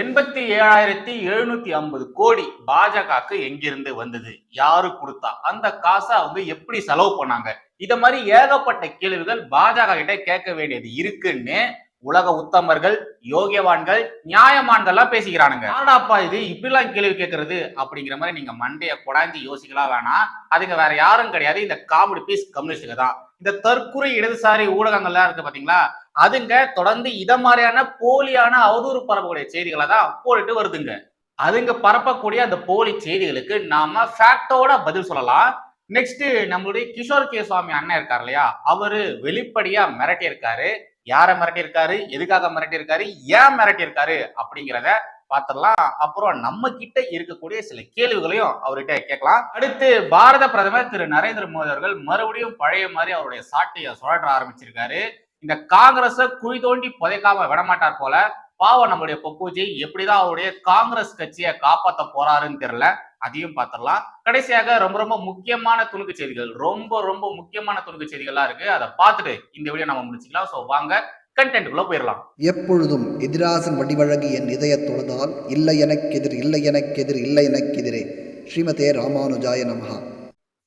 எண்பத்தி ஏழாயிரத்தி எழுநூத்தி ஐம்பது கோடி பாஜகவுக்கு எங்கிருந்து வந்தது? யாரு கொடுத்தா? அந்த காசை அவங்க எப்படி செலவு பண்ணாங்க? இத மாதிரி ஏகப்பட்ட கேள்விகள் பாஜக கிட்ட கேட்க வேண்டியது இருக்குன்னு உலக உத்தமர்கள் யோகியவான்கள் நியாயமான்கள்லாம் பேசிக்கிறானுங்க. ஆடாப்பா இது? இப்படிலாம் கேள்வி கேட்கறது? அப்படிங்கிற மாதிரி நீங்க மண்டைய குடாஞ்சி யோசிக்கலாம் வேணாம். அதுங்க வேற யாரும் கிடையாது. இந்த காமெடி பீஸ் கம்யூனிஸ்டுக்கு தான். இந்த தற்குறை இடதுசாரி ஊடகங்கள்லாம் இருக்கு பாத்தீங்களா? அதுங்க தொடர்ந்து இத மாதிரியான போலியான அவதூறு பரப்பக்கூடிய செய்திகளை தான் போட்டுட்டு வருதுங்க. அதுங்க பரப்பக்கூடிய அந்த போலி செய்திகளுக்கு நாம ஃபேக்டோட பதில் சொல்லலாம். நெக்ஸ்ட் நம்மளுடைய கிஷோர் கே சுவாமி அண்ணன் இருக்கார் இல்லையா? அவரு வெளிப்படையா மிரட்டி இருக்காரு யாரை மிரட்டி இருக்காரு எதுக்காக மிரட்டி இருக்காரு ஏன் மிரட்டி இருக்காரு அப்படிங்கிறத பார்த்துடலாம் அப்புறம் நம்ம கிட்ட இருக்கக்கூடிய சில கேள்விகளையும் அவர்கிட்ட கேட்கலாம். அடுத்து பாரத பிரதமர் திரு நரேந்திர மோடி அவர்கள் மறுபடியும் பழைய மாதிரி அவருடைய சாட்டையை சுழற்ற ஆரம்பிச்சிருக்காரு. இந்த காங்கிரஸ குழி தோண்டி புதைக்காம விடமாட்டார் போல பாவம் நம்மளுடைய பப்பூஜி எப்படிதான் அவருடைய காங்கிரஸ் கட்சியை காப்பாத்த போறாருன்னு தெரியல. அதையும் பார்த்துடலாம். கடைசியாக ரொம்ப ரொம்ப முக்கியமான துணுக்கு செய்திகள் ரொம்ப ரொம்ப முக்கியமான துணுக்கு செய்திகள்லாம் இருக்கு. அதை பார்த்துட்டு இந்த வீடியோ நம்ம முடிச்சுக்கலாம். ஸோ வாங்க கண்டென்ட்டுக்குள்ள போயிடலாம். எப்பொழுதும் எதிராசன் வடிவழகு என் இதய தொழுதால் இல்லை எனக்கெதிர் இல்லை எனக்கெதிர் இல்லை எனக்கெதிரே ஸ்ரீமதே ராமானுஜாய நமஹா.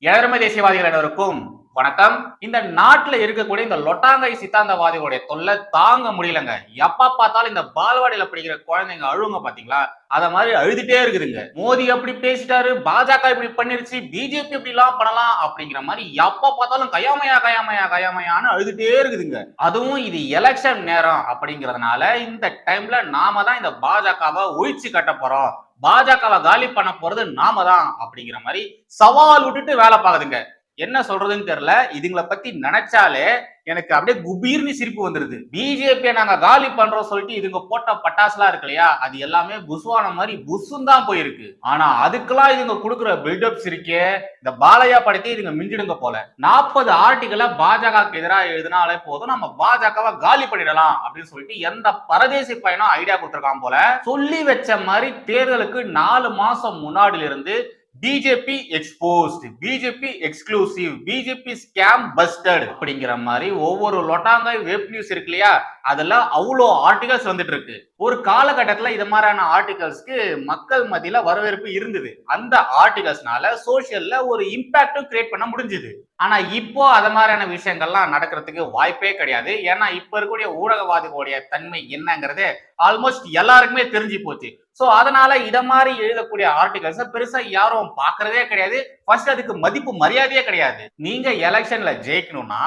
ஏழமை தேசியவாதிகள் அனைவருக்கும் வணக்கம். இந்த நாட்டுல இருக்கக்கூடிய இந்த லொட்டாங்கை சித்தாந்தவாதிகளுடைய தொல்லை தாங்க முடியலங்க. எப்ப பார்த்தாலும் இந்த பால்வாடியில படிக்கிற குழந்தைங்க அழுவுங்க பாத்தீங்களா? அத மாதிரி அழுதுட்டே இருக்குதுங்க. மோடி அப்படி பேசிட்டாரு பாஜக இப்படி பண்ணிருச்சு பிஜேபி இப்படி எல்லாம் பண்ணலாம் அப்படிங்கிற மாதிரி எப்ப பார்த்தாலும் கயாமையா கயாமையா கயாமையான்னு அழுதுட்டே இருக்குதுங்க. அதுவும் இது எலெக்ஷன் நேரம் அப்படிங்கறதுனால இந்த டைம்ல நாம தான் இந்த பாஜகவை ஒழிச்சு கட்ட போறோம். பாஜகவை காலி பண்ண போறது நாம தான் அப்படிங்கிற மாதிரி சவால் விட்டுட்டு வேலை பார்க்குதுங்க. என்ன சொல்றதுன்னு தெரியல. இதுங்களை பத்தி நினைச்சாலே எனக்கு அப்படியே குபீர்னு சிரிப்பு வந்துருது. பிஜேபியை நாங்க காலி பண்றோம் சொல்லிட்டு இதுங்க போட்ட பட்டாசுலாம் இருக்கு இல்லையா? அது எல்லாமே புஸ்வான மாதிரி புஸ்ஸும் தான் போயிருக்கு. ஆனா அதுக்கெல்லாம் இதுங்க கொடுக்குற பில்டப்ஸ் இருக்கே இந்த பாலையா படத்தை இதுங்க மிஞ்சிடுங்க போல. நாற்பது ஆர்டிகளை பாஜகவுக்கு எதிராக எழுதினாலே போதும் நம்ம பாஜகவை காலி பண்ணிடலாம் அப்படின்னு சொல்லிட்டு எந்த பரதேசி பயணம் ஐடியா கொடுத்துருக்கான் போல. சொல்லி வச்ச மாதிரி தேர்தலுக்கு நாலு மாசம் முன்னாடில இருந்து BJP exposed BJP exclusive BJP scam busted அப்படிங்கிற மாதிரி ஒவ்வொரு லொட்டாங்காய் வெப் நியூஸ் இருக்கு இல்லையா? அதெல்லாம் அவ்வளோ ஆர்டிகல்ஸ் வந்துட்டு இருக்கு ஒரு காலகட்டத்தில் இது மாதிரியான ஆர்டிகல்ஸ்க்கு மக்கள் மத்தியில வரவேற்பு இருந்தது. அந்த ஆர்டிகல்ஸ்னால சோசியல்ல ஒரு இம்பாக்டும் கிரியேட் பண்ண முடிஞ்சுது. ஆனா இப்போ அது மாதிரியான விஷயங்கள்லாம் நடக்கிறதுக்கு வாய்ப்பே கிடையாது. ஏன்னா இப்ப இருக்கக்கூடிய ஊடகவாதிகளுடைய தன்மை என்னங்கிறது ஆல்மோஸ்ட் எல்லாருக்குமே தெரிஞ்சு போச்சு. சோ அதனால இத மாதிரி எழுதக்கூடிய ஆர்டிகல்ஸ் பெருசா யாரும் பாக்குறதே கிடையாது. ஃபர்ஸ்ட் அதுக்கு மதிப்பு மரியாதையே கிடையாது. நீங்க எலெக்ஷன்ல ஜெயிக்கணும்னா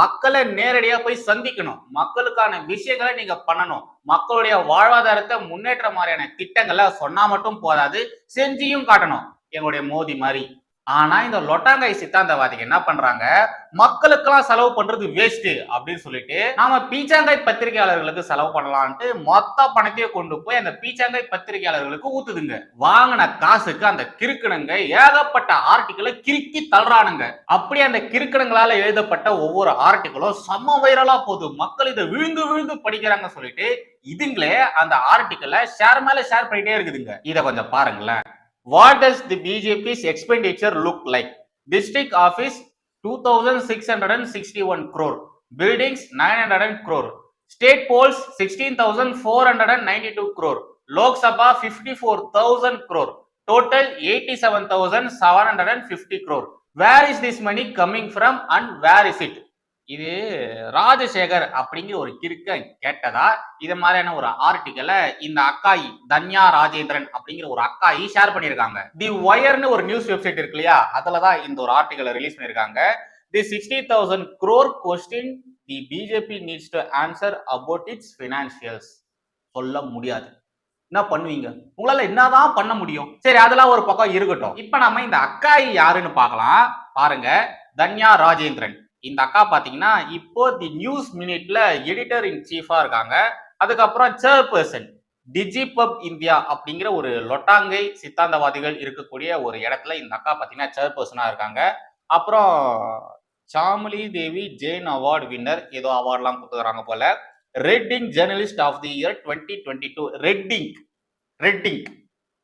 மக்களை நேரடியா போய் சந்திக்கணும். மக்களுக்கான விஷயங்களை நீங்க பண்ணணும். மக்களுடைய வாழ்வாதாரத்தை முன்னேற்ற மாதிரியான திட்டங்களை சொன்னா மட்டும் போதாது செஞ்சியும் காட்டணும். எங்களுடைய மோதி மாதிரி. ஆனா இந்த லொட்டாங்காய் சித்தாந்தவாதிகள் என்ன பண்றாங்க? மக்களுக்கெல்லாம் செலவு பண்றது வேஸ்ட் அப்படின்னு சொல்லிட்டு நாம பீச்சாங்காய் பத்திரிகையாளர்களுக்கு செலவு பண்ணலாம்ட்டு மொத்த பணத்தையே கொண்டு போய் அந்த பீச்சாங்காய் பத்திரிகையாளர்களுக்கு ஊத்துதுங்க. வாங்கின காசுக்கு அந்த கிறுக்கணுங்க ஏகப்பட்ட ஆர்டிக்கலை கிறுக்கி தள்ளுறானுங்க. அப்படி அந்த கிறுக்கணுங்களால எழுதப்பட்ட ஒவ்வொரு ஆர்டிக்கலும் செம்ம வைரலா போகுது. மக்கள் இதை விழுந்து விழுந்து படிக்கிறாங்க சொல்லிட்டு இதுங்களே அந்த ஆர்டிக்கலை ஷேர் மேல ஷேர் பண்ணிட்டே இருக்குதுங்க. இதை கொஞ்சம் பாருங்களேன். What does the BJP's expenditure look like? District office 2661 crore. Buildings 900 crore. State polls 16,492 crore. Lok Sabha 54,000 crore. Total 87,750 crore. Where is this money coming from and where is it? இது ராஜசேகர் அப்படிங்கிற ஒரு கிறுக்க கேட்டதா? இது மாதிரியான ஒரு ஆர்டிக்கலை இந்த அக்காயி தன்யா ராஜேந்திரன் அப்படிங்கிற ஒரு அக்காயி ஷேர் பண்ணியிருக்காங்க. தி ஒயர்னு ஒரு நியூஸ் வெப்சைட் இருக்கு இல்லையா? அதுல தான் இந்த ஒரு ஆர்டிக்கலை ரிலீஸ் பண்ணியிருக்காங்க. The sixty thousand crore question the BJP needs to answer about its financials சொல்ல முடியாது. என்ன பண்ணுவீங்க? உங்களால என்னதான் பண்ண முடியும்? சரி அதெல்லாம் ஒரு பக்கம் இருக்கட்டும். இப்ப நம்ம இந்த அக்காயி யாருன்னு பார்க்கலாம். பாருங்க தன்யா ராஜேந்திரன். இந்த அக்கா பாத்தீங்கன்னா இப்போ தி நியூஸ் மினிட்ல எடிட்டர் இன் சீஃபா இருக்காங்க. அதுக்கப்புறம் சேர்பர்சன் டிஜிபப் இந்தியா அப்படிங்கிற ஒரு லொட்டாங்கை சித்தாந்தவாதிகள் இருக்கக்கூடிய ஒரு இடத்துல இந்த அக்கா பாத்தீங்கன்னா சேர்பர்சனா இருக்காங்க. அப்புறம் சாமலி தேவி ஜெயின் அவார்டு வின்னர் ஏதோ அவார்ட்லாம் கொடுத்துக்கிறாங்க போல. RedInk journalist of the year twenty twenty two RedInk RedInk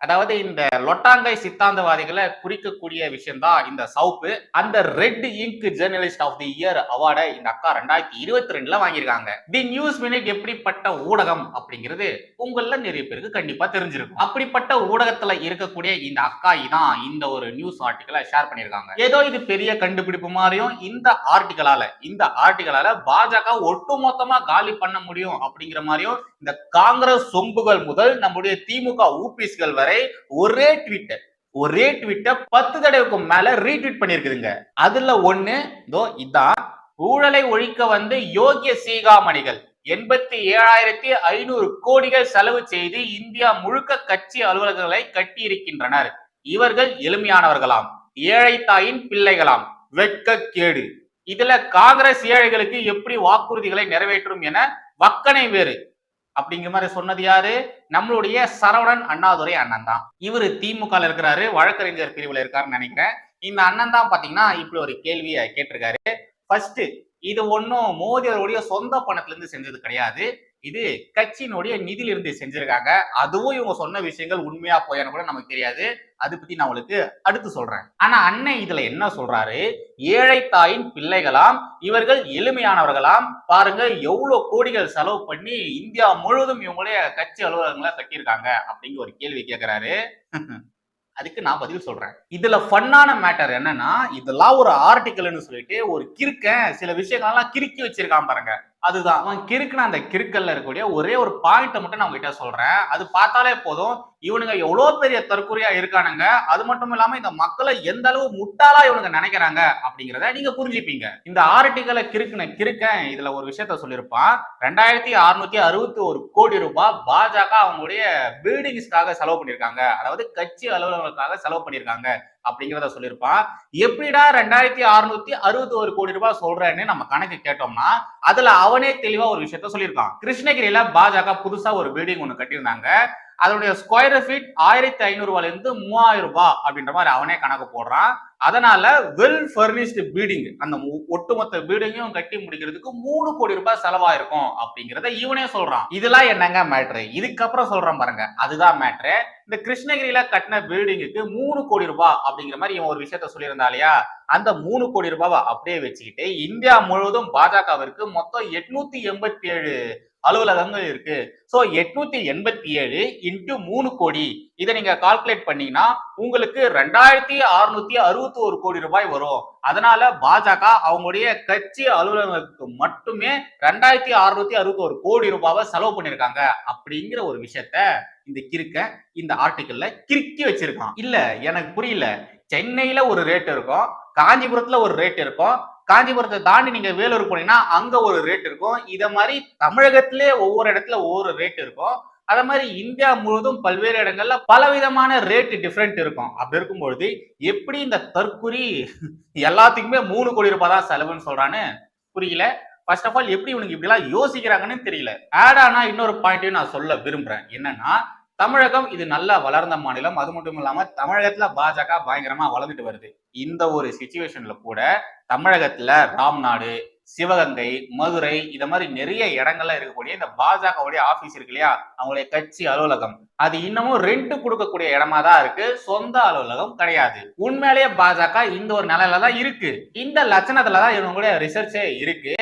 அதாவது இந்த லொட்டாங்கை சித்தாந்தவாதிகளை குறிக்கக்கூடிய விஷயம் தான் இந்த சவுப்பு. அந்த red ink journalist of the year அவார்டை இந்த அக்கா ரெண்டாயிரத்தி இருபத்தி ரெண்டுல வாங்கியிருக்காங்க. தி நியூஸ் மினிட் எப்படிப்பட்ட ஊடகம் அப்படிங்கிறது உங்கள நிறைய பேருக்கு கண்டிப்பா தெரிஞ்சிருக்கும். அப்படிப்பட்ட ஊடகத்துல இருக்கக்கூடிய இந்த அக்காய் தான் இந்த ஒரு நியூஸ் ஆர்டிக்கலை ஷேர் பண்ணியிருக்காங்க. ஏதோ இது பெரிய கண்டுபிடிப்பு மாதிரியும் இந்த ஆர்டிக்கலால இந்த ஆர்டிக்கலால பாஜக ஒட்டுமொத்தமா காலி பண்ண முடியும் அப்படிங்கிற மாதிரியும் இந்த காங்கிரஸ் சொம்புகள் முதல் நம்முடைய திமுக ஊபிஸ்கள் வரை ஒரே ட்விட்டர் ஒரே ட்விட்டை பத்து தடவைக்கு மேல ரீட்வீட் பண்ணிருக்குதுங்க அதுல ஒண்ணு இதோ இதான் ஊழலை ஒழிக்க வந்து யோகிய சீகாமணிகள் எண்பத்தி ஏழாயிரத்தி ஐநூறு கோடிகள் செலவு செய்து இந்தியா முழுக்க கட்சி அலுவலகங்களை கட்டியிருக்கின்றனர். இவர்கள் எளிமையானவர்களாம் ஏழை தாயின் பிள்ளைகளாம் வெட்கக்கேடு. இதுல காங்கிரஸ் ஏழைகளுக்கு எப்படி வாக்குறுதிகளை நிறைவேற்றும் என வக்கனை வேறு அப்படிங்கிற மாதிரி சொன்னது யாரு? நம்மளுடைய சரவணன் அண்ணாதுரை அண்ணன் தான். இவர் திமுக இருக்கிறாரு வழக்கறிஞர் பிரிவுல இருக்காருன்னு நினைக்கிறேன். இந்த அண்ணன் தான் பாத்தீங்கன்னா இப்படி ஒரு கேள்வியை கேட்டிருக்காரு. ஃபர்ஸ்ட் இது ஒன்றும் மோடி அவருடைய சொந்த பணத்துல இருந்து செஞ்சது கிடையாது. இது கட்சியினுடைய நிதியிலிருந்து செஞ்சிருக்காங்க. அதுவும் இவங்க சொன்ன விஷயங்கள் உண்மையா போயான்னு கூட நமக்கு தெரியாது. அது பத்தி நான் உங்களுக்கு அடுத்து சொல்றேன். ஆனா அண்ணன் இதுல என்ன சொல்றாரு? ஏழை தாயின் பிள்ளைகளாம் இவர்கள் எளிமையானவர்களாம். பாருங்க எவ்வளவு கோடிகள் செலவு பண்ணி இந்தியா முழுவதும் இவங்களுடைய கட்சி அலுவலகங்களை கட்டியிருக்காங்க அப்படிங்கிற ஒரு கேள்வி கேட்கிறாரு அதுக்கு நான் பதில் சொல்றேன். இதுல ஃபன்னான மேட்டர் என்னன்னா இதெல்லாம் ஒரு ஆர்டிக்கல்னு சொல்லிட்டு ஒரு கிறுக்க சில விஷயங்கள்லாம் கிறுக்கி வச்சிருக்கான் பாருங்க. அதுதான். அவன் கிறுக்குன அந்த கிறுக்கல்ல இருக்கக்கூடிய ஒரே ஒரு பாயிண்ட்டை மட்டும் நான் உங்ககிட்ட சொல்றேன். அது பார்த்தாலே போதும். இவனுங்க எவ்வளோ பெரிய தற்கொலையா இருக்கானுங்க. அது மட்டும் இல்லாம இந்த மக்களை எந்த அளவு முட்டாளா இவனுங்க நினைக்கிறாங்க அப்படிங்கிறத நீங்க புரிஞ்சுப்பீங்க. இந்த ஆர்டிகளை கிறுக்குன கிறுக்க இதுல ஒரு விஷயத்த சொல்லியிருப்பான். ரெண்டாயிரத்தி அறுநூத்தி அறுபத்தி ஒரு கோடி ரூபாய் பாஜக அவங்களுடைய பில்டிங்ஸ்க்காக செலவு பண்ணியிருக்காங்க. அதாவது கட்சி அலுவலர்களுக்காக செலவு பண்ணியிருக்காங்க. அப்படிங்கிறத சொல்லியிருப்பான். எப்படிடா ரெண்டாயிரத்தி அறுநூத்தி அறுபத்தி ஒரு கோடி ரூபாய் சொல்றேன்னு நம்ம கணக்கு கேட்டோம்னா அதுல அவனே தெளிவா ஒரு விஷயத்த சொல்லியிருக்கான். கிருஷ்ணகிரியில பாஜக புதுசா ஒரு பில்டிங் ஒண்ணு கட்டியிருந்தாங்க. அதனுடைய ஸ்கொயர் ஃபீட் ஆயிரத்தி ஐநூறுவால இருந்து மூவாயிரம் ரூபாய் அப்படின்ற மாதிரி அவனே கணக்கு போடுறான். அதனால வெல் ஃபர்னிஷ்டு பீடிங் அந்த மு- ஒட்டுமொத்த பீடிங்கையும் கட்டி முடிக்கிறதுக்கு மூணு கோடி ரூபாய் செலவாயிருக்கும் அப்படிங்கிறத இவனே சொல்றான். இதெல்லாம் என்னங்க மேட்ரு இதுக்கப்புறம் சொல்றேன் பாருங்க. அதுதான் மேட்ரு இந்த கிருஷ்ணகிரியில கட்டின பில்டிங்குக்கு மூணு கோடி ரூபாய் அப்படிங்கிற மாதிரி இவன் ஒரு விஷயத்த சொல்லியிருந்தா இல்லையா? அந்த மூணு கோடி ரூபாவை அப்படியே வச்சுக்கிட்டு இந்தியா முழுவதும் பாஜகவிற்கு மொத்தம் எட்நூத்தி எண்பத்தி ஏழு அலுவலகங்கள் இருக்கு. ஸோ எட்நூத்தி எண்பத்தி ஏழு இன்ட்டு மூணு கோடி. இதை நீங்க கால்குலேட் பண்ணீங்கன்னா உங்களுக்கு ரெண்டாயிரத்தி அறுநூத்தி அறுபத்தி ஒரு கோடி ரூபாய் வரும். அதனால பாஜக அவங்களுடைய கட்சி அலுவலகங்களுக்கு மட்டுமே ரெண்டாயிரத்தி அறுநூத்தி அறுபத்தி ஒரு கோடி ரூபாவை செலவு பண்ணிருக்காங்க அப்படிங்கிற ஒரு விஷயத்த இந்த கிறுக்க இந்த ஆர்டிக்கல்ல கிறுக்கி வச்சிருக்கான். இல்ல எனக்கு புரியல. சென்னையில ஒரு ரேட் இருக்கும் காஞ்சிபுரத்துல ஒரு ரேட் இருக்கும் காஞ்சிபுரத்தை தாண்டி நீங்க வேலூர் போனீங்கன்னா அங்க ஒரு ரேட் இருக்கும். இதை மாதிரி தமிழகத்திலே ஒவ்வொரு இடத்துல ஒவ்வொரு ரேட் இருக்கும். அதே மாதிரி இந்தியா முழுவதும் பல்வேறு இடங்கள்ல பலவிதமான ரேட் டிஃப்ரெண்ட் இருக்கும். அப்படி இருக்கும் பொழுது எப்படி இந்த தற்குறி எல்லாத்துக்குமே மூணு கோடி ரூபாய் தான் செலவுன்னு சொல்றான்னு புரியல. ஃபர்ஸ்ட் ஆஃப் ஆல் எப்படி இவனுக்கு இப்படிலாம் யோசிக்கிறாங்கன்னு தெரியல. ஆட் ஆனா இன்னொரு பாயிண்ட்டையும் நான் சொல்ல விரும்புறேன். என்னன்னா தமிழகம் இது நல்லா வளர்ந்த மாநிலம். அது மட்டும் இல்லாம தமிழகத்துல பாஜக பயங்கரமா வளர்ந்துட்டு வருது. இந்த ஒரு சுச்சுவேஷன்ல கூட தமிழகத்துல ராம்நாடு சிவகங்கை மதுரை இந்த மாதிரி நிறைய இடங்கள்ல இருக்கக்கூடிய இந்த பாஜகவுடைய ஆபீஸ் இருக்கு இல்லையா? அவங்களுடைய கட்சி அலுவலகம். அது இன்னமும் ரெண்ட் கொடுக்கக்கூடிய இடமா தான் இருக்கு. சொந்த அலுவலகம் கிடையாது. உண்மையிலேயே பாஜக இந்த ஒரு நிலையில தான் இருக்கு. இந்த லட்சணத்துல தான் இவங்களுடைய ரிசர்ச்சே இருக்கு.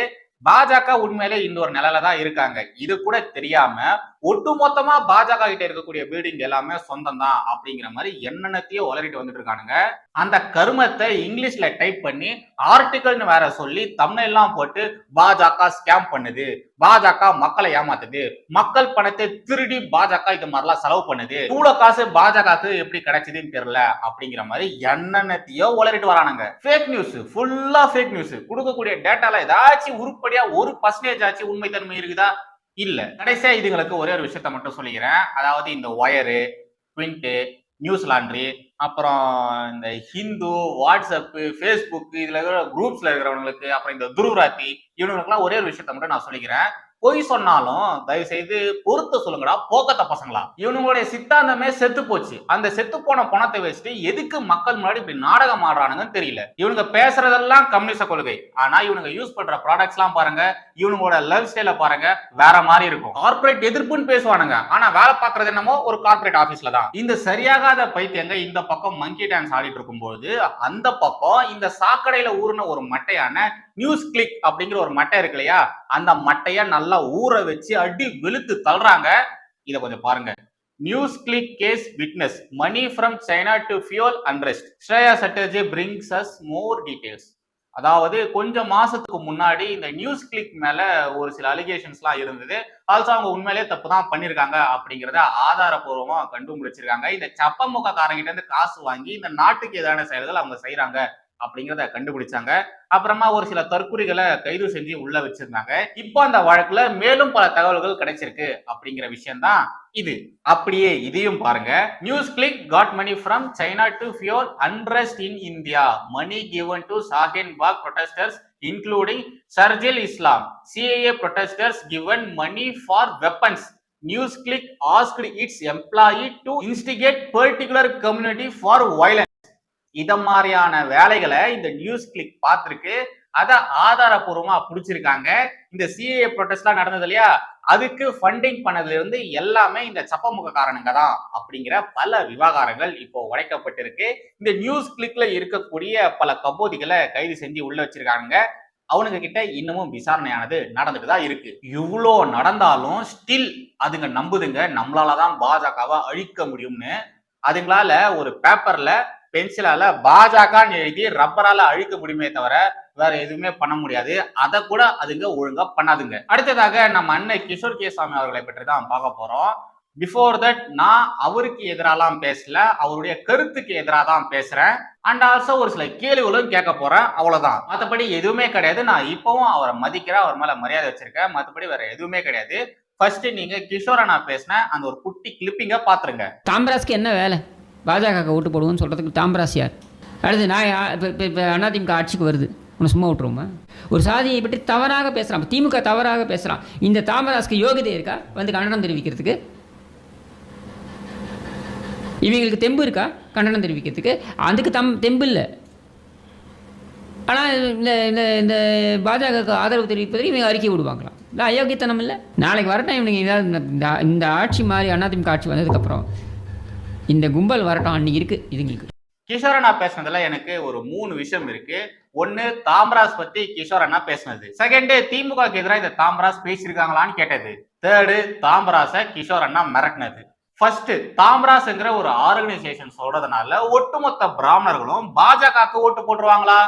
பாஜக உண்மையிலே இந்த ஒரு நிலையில தான் இருக்காங்க. இது கூட தெரியாம ஒட்டுமொத்தமா பாஜக கிட்ட இருக்கக்கூடிய பில்டிங் எல்லாமே சொந்தம் தான் அப்படிங்கிற மாதிரி என்னென்னத்தையோ உளறிட்டு வந்துட்டு இருக்கானுங்க. அந்த கருமத்தை இங்கிலீஷ்ல டைப் பண்ணி ஆர்டிகல்னு வேற சொல்லி எல்லாம் போட்டு பாஜக ஸ்கேம் பண்ணுது. பாஜக மக்களை ஏமாத்துது. மக்கள் பணத்தை திருடி பாஜக இது மாதிரிலாம் செலவு பண்ணுது. இவ்வளவு காசு பாஜகக்கு எப்படி கிடைச்சதுன்னு தெரியல அப்படிங்கிற மாதிரி என்னென்னத்தையோ உளறிட்டு வரானுங்க. ஃபேக் நியூஸ் ஃபுல்லா ஃபேக் நியூஸ் கொடுக்கக்கூடிய டேட்டால ஏதாச்சும் உருப்படியா ஒரு பர்சன்டேஜ் ஆச்சு உண்மைத்தன்மை இருக்குதா? இல்ல. கடைசியா இதுங்களுக்கு ஒரே ஒரு விஷயத்த மட்டும் சொல்லிக்கிறேன். அதாவது இந்த ஒயரு ட்விண்ட்டு நியூஸ் லாண்ட்ரி அப்புறம் இந்த ஹிந்து வாட்ஸ்அப்பு ஃபேஸ்புக் இதுல இருக்கிற குரூப்ஸ்ல இருக்கிறவங்களுக்கு அப்புறம் இந்த துருவராத்தி இவங்களுக்குலாம் ஒரே ஒரு விஷயத்த மட்டும் நான் சொல்லிக்கிறேன். பொய் சொன்னாலும் தயவு செய்து பொறுத்த சொல்லுங்கடா போக்கத்த பசங்களா? இவனுங்களுடைய சித்தாந்தமே செத்து போச்சு. அந்த செத்து போன பணத்தை வச்சுட்டு எதுக்கு மக்கள் முன்னாடி இப்படி நாடகம் ஆடுறானுங்கன்னு தெரியல. இவனுங்க பேசுறதெல்லாம் கம்யூனிச கொள்கை. ஆனா இவனுங்க யூஸ் பண்ற ப்ராடக்ட்ஸ் எல்லாம் பாருங்க இவனுங்களோட லைஃப் ஸ்டைல பாருங்க வேற மாதிரி இருக்கும். கார்ப்பரேட் எதிர்ப்புன்னு பேசுவானுங்க. ஆனா வேலை பார்க்கறது என்னமோ ஒரு கார்பரேட் ஆபீஸ்ல தான். இந்த சரியாகாத பைத்தியங்க இந்த பக்கம் மங்கி டான்ஸ் ஆடிட்டு இருக்கும்போது அந்த பக்கம் இந்த சாக்கடையில ஊறின ஒரு மட்டையான நியூஸ் கிளிக் அப்படிங்கிற ஒரு மட்டை இருக்கு இல்லையா? அந்த மட்டைய நல்லா ஊற வச்சு அடி வெளுத்து தள்ளுறாங்க. இத கொஞ்சம் பாருங்க. NewsClick case witness money from China to fuel unrest Shreya Chatterjee brings us more details அதாவது கொஞ்சம் மாசத்துக்கு முன்னாடி இந்த நியூஸ் கிளிக் மேல ஒரு சில அலிகேஷன்ஸ்லாம் இருந்தது. ஆல்சோ அவங்க உண்மையிலேயே தப்பு தான் பண்ணியிருக்காங்க அப்படிங்கிறத ஆதாரபூர்வமா கண்டுபிடிச்சிருக்காங்க. இந்த சப்ப முகக்காரங்கிட்ட இருந்து காசு வாங்கி இந்த நாட்டுக்கு எதிரான செயல்கள் அவங்க செய்யறாங்க அப்படிங்கிறத கண்டுபிடிச்சாங்க. அப்புறமா ஒரு சில தற்குறிகளை கைது செஞ்சு உள்ள வச்சிருந்தாங்க. இப்போ அந்த வழக்குல மேலும் பல தகவல்கள் கிடைச்சிருக்கு அப்படிங்கிற விஷயம் தான் இது. அப்படியே இதையும் பாருங்க. NewsClick got money from China to fuel unrest in India money given to Shaheen Bagh protesters including Sharjeel Islam CAA protesters given money for weapons NewsClick asked its employee to instigate particular community for violence இத மாதிரியான வேலைகளை இந்த news click பார்த்துருக்கு. அதை ஆதாரபூர்வமா புடிச்சிருக்காங்க. இந்த CA ப்ரொடெஸ்ட்லாம் நடந்தது இல்லையா? அதுக்கு ஃபண்டிங் பண்ணதுல இருந்து எல்லாமே இந்த சப்பமுகக்காரனுங்க தான் அப்படிங்கிற பல விவகாரங்கள் இப்போ உடைக்கப்பட்டிருக்கு. இந்த நியூஸ் கிளிக்ல இருக்கக்கூடிய பல கபோதிகளை கைது செஞ்சு உள்ள வச்சிருக்காங்க. அவனுங்க கிட்ட இன்னமும் விசாரணையானது நடந்துட்டு தான் இருக்கு. இவ்வளோ நடந்தாலும் ஸ்டில் அதுங்க நம்புதுங்க. நம்மளால தான் பாஜகவை அழிக்க முடியும்னு. அதுங்களால ஒரு பேப்பர்ல பென்சிலால பாஜகன்னு எழுதி ரப்பரால அழிக்க முடியுமே தவிர வேற எதுவுமே பண்ண முடியாது. அதை கூட அதுங்க ஒழுங்கா பண்ணாதுங்க. அடுத்ததாக நம்ம அண்ணன் கிஷோர் கே சாமி அவர்களை பற்றி தான் பார்க்க போறோம். பிஃபோர் தட் நான் அவருக்கு எதிராலாம் பேசல. அவருடைய கருத்துக்கு எதிராக தான் பேசுறேன். அண்ட் ஆல்சோ ஒரு சில கேள்விகளும் கேட்க போறேன். அவ்வளவுதான். மற்றபடி எதுவுமே கிடையாது. நான் இப்பவும் அவரை மதிக்கிறேன் அவர் மேல மரியாதை வச்சிருக்கேன். மற்றபடி வேற எதுவுமே கிடையாது. ஃபர்ஸ்ட் நீங்க கிஷோரை நான் பேசினேன் அந்த ஒரு குட்டி கிளிப்பிங்க பாத்துருங்க. காமராஜ்க்கு என்ன வேலை? பாஜக ஓட்டு போடுவோம்னு சொல்கிறதுக்கு தாம்பராஸ் யார்? அடுத்து நான் இப்போ இப்போ இப்போ அதிமுக ஆட்சிக்கு வருது. உன்னை சும்மா விட்டுருவோமா? ஒரு சாதியை பற்றி தவறாக பேசுகிறான் திமுக தவறாக பேசுகிறான் இந்த தாமராஸ்க்கு யோகிதை இருக்கா? வந்து கண்டனம் தெரிவிக்கிறதுக்கு? இவங்களுக்கு தெம்பு இருக்கா? கண்டனம் தெரிவிக்கிறதுக்கு? அதுக்கு தம் தெம்பு இல்லை. ஆனால் இந்த இந்த இந்த பாஜகவுக்கு ஆதரவு தெரிவிப்பதற்கு இவங்க அறிக்கை விடுவாங்களாம். இல்லை அயோக்கியத்தனம் இல்லை? நாளைக்கு வரட்டும் இவனுங்க. ஏதாவது இந்த- இந்த- இந்த ஆட்சி மாதிரி அதிமுக ஆட்சி வந்ததுக்கப்புறம் இந்த கும்பல் வரட்டும் அன்னைக்கு இருக்குது இதுங்களுக்கு கிஷோர் அண்ணா பேசுனதுல எனக்கு ஒரு மூணு விஷயம் இருக்கு. ஒன்னு தாம்ராஸ் பத்தி கிஷோர் அண்ணா பேசுனது. செகண்ட் திமுக எதிராக இந்த தாம்ராஸ் பேசியிருக்காங்களான்னு கேட்டது. தேர்டு தாமராச கிஷோர் அண்ணா மிரட்டினது. ஃபர்ஸ்ட் தாம்ராஸ்ங்கிற ஒரு ஆர்கனைசேஷன் சொல்றதுனால ஒட்டுமொத்த பிராமணர்களும் பாஜகவுக்கு ஓட்டு போட்டுருவாங்களா?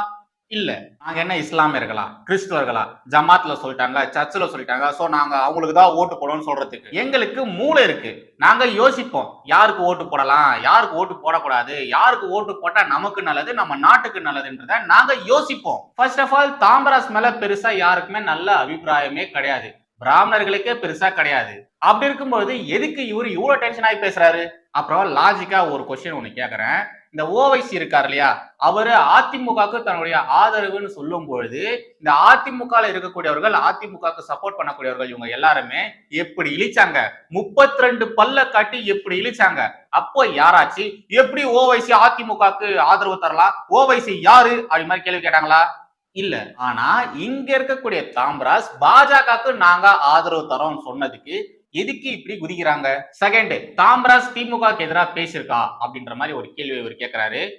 இல்ல. நாங்க என்ன இஸ்லாமியர்களா? கிறிஸ்துவர்களா? ஜமாத்ல சொல்லிட்டாங்க சர்ச்சில் சொல்லிட்டாங்க. சோ நாங்க அவங்களுக்கு தான் ஓட்டு போடணும்னு சொல்றதுக்கு. எங்களுக்கு மூளை இருக்கு. நாங்க யோசிப்போம் யாருக்கு ஓட்டு போடலாம்? யாருக்கு ஓட்டு போடக்கூடாது? யாருக்கு ஓட்டு போட்டா நமக்கு நல்லது நம்ம நாட்டுக்கு நல்லதுன்றத நாங்க யோசிப்போம். ஃபர்ஸ்ட் ஆஃப் ஆல் தாம்பராஸ் மேல பெருசா யாருக்குமே நல்ல அபிப்பிராயமே கிடையாது. பிராமணர்களுக்கே பெருசா கிடையாது. அப்படி இருக்கும்போது எதுக்கு இவர் இவ்வளவு டென்ஷன் ஆகி பேசுறாரு? அப்புறம் லாஜிக்கா ஒரு கொஸ்டின் ஒன்று கேக்குறேன். இந்த ஓவைசி இருக்கார் இல்லையா? அவரு அதிமுகவுக்கு தன்னுடைய ஆதரவுன்னு சொல்லும் பொழுது இந்த அதிமுக இருக்கக்கூடியவர்கள் அதிமுகவுக்கு சப்போர்ட் பண்ணக்கூடியவர்கள் இவங்க எல்லாருமே எப்படி இழிச்சாங்க? முப்பத்தி ரெண்டு பல்ல காட்டி எப்படி இழிச்சாங்க? அப்போ யாராச்சு எப்படி ஓவைசி அதிமுகவுக்கு ஆதரவு தரலாம் ஓவைசி யாரு? அப்படி மாதிரி கேள்வி கேட்டாங்களா? இல்ல. ஆனா இங்க இருக்கக்கூடிய தாம்ராஸ் பாஜகவுக்கு நாங்க ஆதரவு தரோம் சொன்னதுக்கு எதுக்கு இப்படி குதிக்கிறாங்க? செகண்ட் தாம்ராஸ் திமுகவுக்கு எதிராக பேசியிருக்கா? அப்படின்ற மாதிரி ஒரு கேள்வி இவர் கேட்கிறாரு.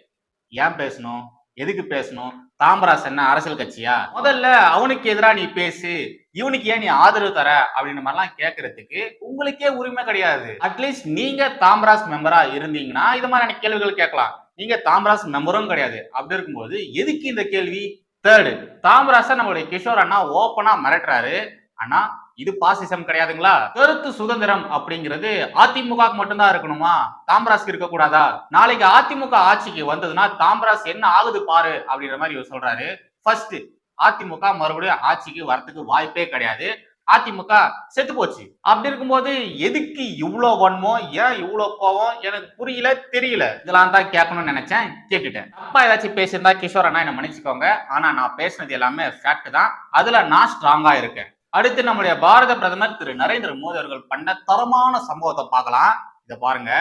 ஏன் பேசணும்? எதுக்கு பேசணும்? தாம்பராஸ் என்ன அரசியல் கட்சியா? முதல்ல அவனுக்கு எதிராக நீ பேசு. இவனுக்கு ஏன் நீ ஆதரவு தர? அப்படின்ற மாதிரிலாம் கேட்கறதுக்கு உங்களுக்கே உரிமை கிடையாது. அட்லீஸ்ட் நீங்க தாம்பராஸ் மெம்பரா இருந்தீங்கன்னா இது மாதிரியான கேள்விகள் கேட்கலாம். நீங்க தாம்பராஸ் மெம்பரும் கிடையாது. அப்படி இருக்கும்போது எதுக்கு இந்த கேள்வி? தேர்டு தாமராச நம்மளுடைய கிஷோர் அண்ணா ஓப்பனா மிரட்டுறாரு. ஆனா இது பாசிசம் கிடையாதுங்களா? கருத்து சுதந்திரம் அப்படிங்கிறது அதிமுக மட்டும்தான் இருக்கணுமா? தாமராஸ்க்கு இருக்க கூடாதா நாளைக்கு அதிமுக ஆட்சிக்கு வந்ததுன்னா தாமராஸ் என்ன ஆகுது பாரு அப்படின்ற மாதிரி இவர் சொல்றாரு. ஃபர்ஸ்ட் அதிமுக மறுபடியும் ஆட்சிக்கு வரத்துக்கு வாய்ப்பே கிடையாது. அதிமுக செத்து போச்சு. அப்படி இருக்கும்போது எதுக்கு இவ்வளோ வன்மோ ஏன் இவ்வளோ கோவம் எனக்கு புரியல தெரியல. இதெல்லாம் தான் கேட்கணும்னு நினைச்சேன் கேட்டுட்டேன். அப்பா ஏதாச்சும் பேசியிருந்தா கிஷோர் அண்ணா என்ன மன்னிச்சுக்கோங்க. ஆனா நான் பேசுனது எல்லாமே ஃபேக்ட் தான். அதுல நான் ஸ்ட்ராங்கா இருக்கேன். அடுத்து நம்முடைய பாரத பிரதமர் திரு நரேந்திர மோடி அவர்கள் பண்ண தரமான சம்பவத்தை பார்க்கலாம். இதை பாருங்க.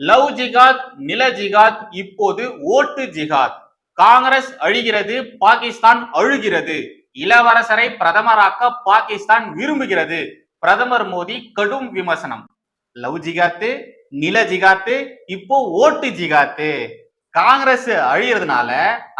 லவ் ஜிகாத் நில ஜிகாத் இப்போது ஓட்டு ஜிகாத் காங்கிரஸ் அழிகிறது பாகிஸ்தான் அழுகிறது. இளவரசரை பிரதமராக்க பாகிஸ்தான் விரும்புகிறது. பிரதமர் மோடி கடும் விமர்சனம். லவ் ஜிகாத்து நில ஜிகாத்து இப்போ ஓட்டு ஜிகாத்து காங்கிரஸ் அழியறதுனால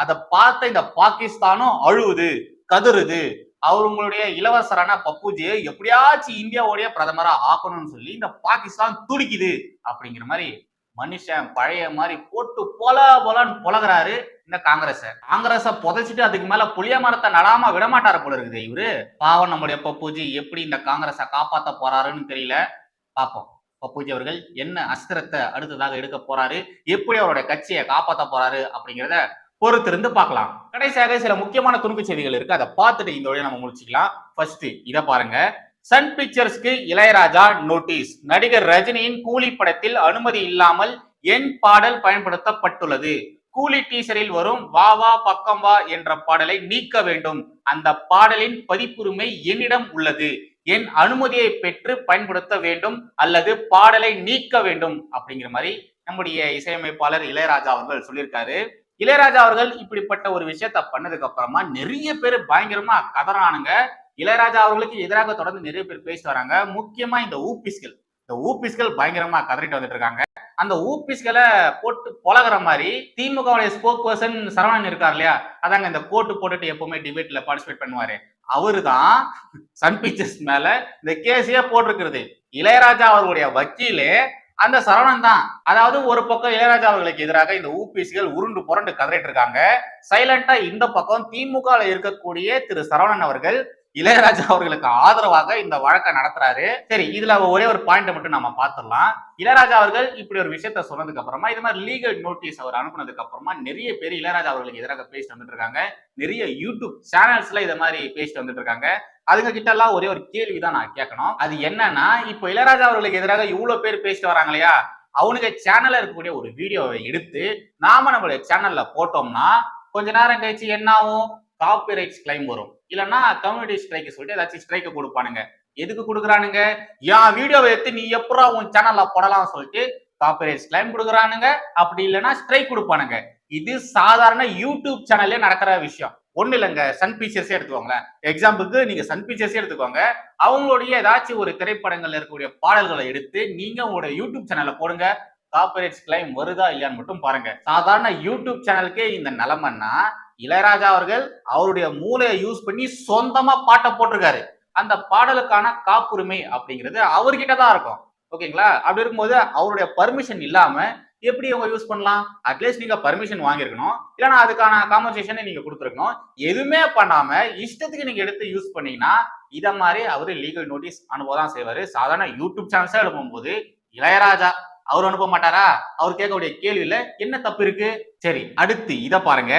அதை பார்த்த இந்த பாகிஸ்தானும் அழுவுது கதறுது. அவங்களுடைய இளவரசரான பப்புஜியை எப்படியாச்சும் இந்தியாவுடைய பிரதமரா ஆக்கணும்னு சொல்லி இந்த பாகிஸ்தான் துடிக்குது அப்படிங்கிற மாதிரி மனுஷன் பழைய மாதிரி போட்டு பொல பொலன்னு பொலகிறாரு இந்த காங்கிரஸ. காங்கிரஸ புதைச்சிட்டு அதுக்கு மேல புளிய மரத்தை நடாம விடமாட்டாரு போல இருக்குது இவரு. பாவம் நம்முடைய பப்புஜி எப்படி இந்த காங்கிரஸை காப்பாத்த போறாருன்னு தெரியல. பாப்போம். பப்புஜி அவர்கள் என்ன அஸ்திரத்தை அடுத்ததாக எடுக்க போறாரு? எப்படி அவருடைய கட்சியை காப்பாத்த போறாரு அப்படிங்கிறத பொறுத்திருந்து பார்க்கலாம். கடைசியாக சில முக்கியமான துணுக்கு செய்திகள் இருக்கு. அதை பார்த்துட்டு இந்த வழியை நம்ம முடிச்சுக்கலாம். ஃபர்ஸ்ட் இதை பாருங்க. சன் பிக்சர்ஸ்க்கு இளையராஜா நோட்டீஸ் நடிகர் ரஜினியின் கூலி படத்தில் அனுமதி இல்லாமல் என் பாடல் பயன்படுத்தப்பட்டுள்ளது. கூலி டீசரில் வரும் வா வா பக்கம் வா என்ற பாடலை நீக்க வேண்டும். அந்த பாடலின் பதிப்புரிமை என்னிடம் உள்ளது. என் அனுமதியை பெற்று பயன்படுத்த வேண்டும் அல்லது பாடலை நீக்க வேண்டும் அப்படிங்கிற மாதிரி நம்முடைய இசையமைப்பாளர் இளையராஜா அவர்கள் சொல்லியிருக்காரு. இளையராஜா அவர்கள் இப்படிப்பட்ட ஒரு விஷயத்த பண்ணதுக்கு அப்புறமா நிறைய பேர் பயங்கரமா கதறானுங்க. இளையராஜா அவர்களுக்கு எதிராக தொடர்ந்து நிறைய பேர் பேசிட்டு வராங்க. முக்கியமா இந்த ஊபிஸ்கள். இந்த ஊபிஸ்கள் பயங்கரமா கதறிட்டு வந்துட்டு இருக்காங்க. அந்த ஊபிஸ்களை போட்டு பொழகிற மாதிரி திமுகவுடைய ஸ்போக் பர்சன் சரவணன் இருக்கார் இல்லையா? அதாங்க இந்த கோட்டு போட்டுட்டு எப்பவுமே டிபேட்ல பார்ட்டிசிபேட் பண்ணுவாரு. அவரு தான் சன் பிக்சர்ஸ் மேல இந்த கேஸையே போட்டிருக்கிறது. இளையராஜா அவர்களுடைய வக்கீலே அந்த சரவணன் தான். அதாவது ஒரு பக்கம் இளையராஜா அவர்களுக்கு எதிராக இந்த ஊபிசிகள் உருண்டு புரண்டு கதறிட்டு இருக்காங்க. சைலண்டா இந்த பக்கம் திமுக இருக்கக்கூடிய திரு சரவணன் அவர்கள் இளையராஜா அவர்களுக்கு ஆதரவாக இந்த வழக்கை நடத்துறாரு. சரி இதுல ஒரே ஒரு பாயிண்ட் மட்டும் நம்ம பார்த்துடலாம். இளையராஜா அவர்கள் இப்படி ஒரு விஷயத்த சொன்னதுக்கு அப்புறமா இது மாதிரி லீகல் நோட்டீஸ் அவர் அனுப்புனதுக்கு அப்புறமா நிறைய பேர் இளையராஜா அவர்களுக்கு எதிராக பேசிட்டு வந்துட்டு இருக்காங்க. நிறைய யூடியூப் சேனல்ஸ்ல இதை மாதிரி பேசிட்டு வந்துட்டு இருக்காங்க. அதுங்க கிட்ட எல்லாம் ஒரே ஒரு கேள்விதான் நான் கேட்கணும். அது என்னன்னா இப்போ இளையராஜா அவர்களுக்கு எதிராக இவ்வளவு பேர் பேசிட்டு வராங்க இல்லையா? அவனுக்கு சேனல்ல இருக்கக்கூடிய ஒரு வீடியோவை எடுத்து நாம நம்மளுடைய சேனல்ல போட்டோம்னா கொஞ்ச நேரம் கழிச்சு என்ன ஆகும்? காப்பிரைட் கிளைம் வரும். இல்லைன்னா கம்யூனிட்டி ஸ்ட்ரைக் சொல்லிட்டு ஏதாச்சும் ஸ்ட்ரைக் கொடுப்பானுங்க. எதுக்கு கொடுக்குறானுங்க? என் வீடியோவை எடுத்து நீ எப்படா உன் சேனல்ல போடலாம் சொல்லிட்டு காப்பிரைட் கிளைம் கொடுக்குறானுங்க. அப்படி இல்லைன்னா ஸ்ட்ரைக் கொடுப்பானுங்க. இது சாதாரண யூடியூப் சேனல்லே நடக்கிற விஷயம். ஒண்ணு இல்லைங்க சன் பிக்சர்ஸே எடுத்துக்கோங்களேன். எக்ஸாம்பிளுக்கு நீங்க சன் பிக்சர்ஸே எடுத்துக்கோங்க. அவங்களுடைய ஏதாச்சும் ஒரு திரைப்படங்கள்ல இருக்கக்கூடிய பாடல்களை எடுத்து நீங்க உங்களோட யூடியூப் சேனல்ல போடுங்க. காப்பரேட் கிளைம் வருதா இல்லையான்னு மட்டும் பாருங்க. சாதாரண யூடியூப் சேனலுக்கே இந்த நிலமைன்னா இளையராஜா அவர்கள் அவருடைய மூளையை யூஸ் பண்ணி சொந்தமா பாட்டை போட்டிருக்காரு. அந்த பாடலுக்கான காப்புரிமை அப்படிங்கிறது அவர்கிட்ட தான் இருக்கும். ஓகேங்களா? அப்படி இருக்கும்போது அவருடைய பர்மிஷன் இல்லாம எப்படி அவங்க யூஸ் பண்ணலாம்? அட்லீஸ்ட் நீங்க பர்மிஷன் வாங்கியிருக்கணும். இல்லைன்னா அதுக்கான காம்பன்சேஷனை நீங்க கொடுத்துருக்கணும். எதுவுமே பண்ணாம இஷ்டத்துக்கு நீங்க எடுத்து யூஸ் பண்ணீங்கன்னா இதை மாதிரி அவரு லீகல் நோட்டீஸ் அனுப்பதான் செய்வாரு. சாதாரண யூடியூப் சேனல்ஸா எழுப்பும்போது இளையராஜா அவர் அனுப்ப மாட்டாரா? அவர் கேட்கக்கூடிய கேள்வியில என்ன தப்பு இருக்கு? சரி அடுத்து இதை பாருங்க.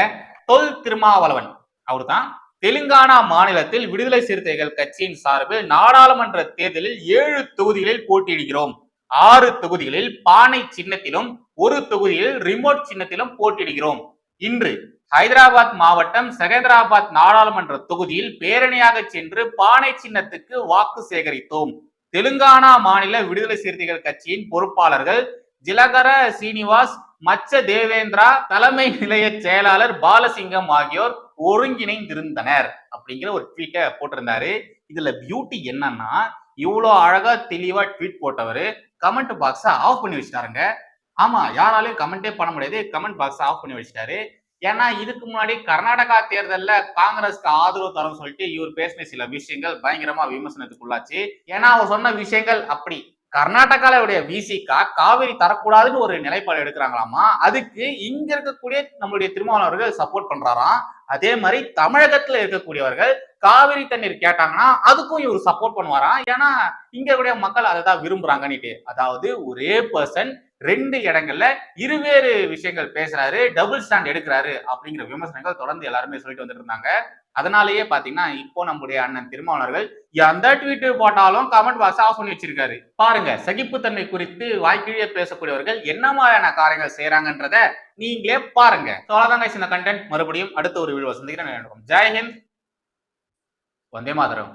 தொல் திருமாவளவன். அவர் தான் தெலுங்கானா மாநிலத்தில் விடுதலை சிறுத்தைகள் கட்சியின் சார்பில் நாடாளுமன்ற தேர்தலில் ஏழு தொகுதிகளில் போட்டியிடுகிறோம். ஆறு தொகுதிகளில் பானை சின்னத்திலும் ஒரு தொகுதியில் ரிமோட் சின்னத்திலும் போட்டியிடுகிறோம். இன்று ஹைதராபாத் மாவட்டம் செகந்திராபாத் நாடாளுமன்ற தொகுதியில் பேரணியாக சென்று பானை சின்னத்துக்கு வாக்கு சேகரித்தோம். தெலுங்கானா மாநில விடுதலை சிறுத்தைகள் கட்சியின் பொறுப்பாளர்கள் ஜிலகர சீனிவாஸ் மச்ச தேவேந்திரா தலைமை நிலைய செயலாளர் பாலசிங்கம் ஆகியோர் ஒருங்கிணைந்திருந்தனர் அப்படிங்கிற ஒரு ட்வீட்டை போட்டிருந்தாரு. இதுல பியூட்டி என்னன்னா இவ்வளோ அழகா தெளிவா ட்வீட் போட்டவர் கமெண்ட் பாக்ஸை ஆஃப் பண்ணி வச்சிட்டாருங்க. ஆமா யாராலையும் கமெண்டே பண்ண முடியாது. கமெண்ட் பாக்ஸை ஆஃப் பண்ணி வச்சிட்டாரு. ஏன்னா இதுக்கு முன்னாடி கர்நாடகா தேர்தலில் காங்கிரஸ்க்கு ஆதரவு தரும் சொல்லிட்டு இவர் பேசின சில விஷயங்கள் பயங்கரமா விமர்சனத்துக்குள்ளாச்சு. ஏன்னா அவர் சொன்ன விஷயங்கள் அப்படி. கர்நாடகாவுடைய விசிகா காவிரி தரக்கூடாதுன்னு ஒரு நிலைப்பாடு எடுக்கிறாங்களாமா? அதுக்கு இங்க இருக்கக்கூடிய நம்மளுடைய திருமாவளவர்கள் சப்போர்ட் பண்றாராம். அதே மாதிரி தமிழகத்துல இருக்கக்கூடியவர்கள் காவிரி தண்ணீர் கேட்டாங்கன்னா அதுக்கும் இவர் சப்போர்ட் பண்ணுவாராம். ஏன்னா இங்க இருக்கக்கூடிய மக்கள் அதை தான் விரும்புறாங்கன்னுட்டு. அதாவது ஒரே பர்சன் ரெண்டு இடங்கள்ல இருவேறு விஷயங்கள் பேசுறாரு டபுள் ஸ்டாண்ட் எடுக்கிறாரு அப்படிங்கிற விமர்சனங்கள் தொடர்ந்து எல்லாருமே சொல்லிட்டு வந்துட்டு இருந்தாங்க அதனாலேயே பாத்தீங்கன்னா இப்போ நம்முடைய அண்ணன் திருமாவளர்கள் எந்த ட்வீட் போட்டாலும் கமெண்ட் பாக்ஸ் ஆஃப் பண்ணி வச்சிருக்காரு. பாருங்க சகிப்புத்தன்மை குறித்து வாய்க்கிழிய பேசக்கூடியவர்கள் என்ன மாதிரியான காரியங்கள் செய்யறாங்கன்றத நீங்களே பாருங்க. So, இந்த கண்டென்ட் மறுபடியும் அடுத்த ஒரு வீடியோ சந்திக்கிறேன். ஜெயஹிந்த் வந்தே மாதரம்.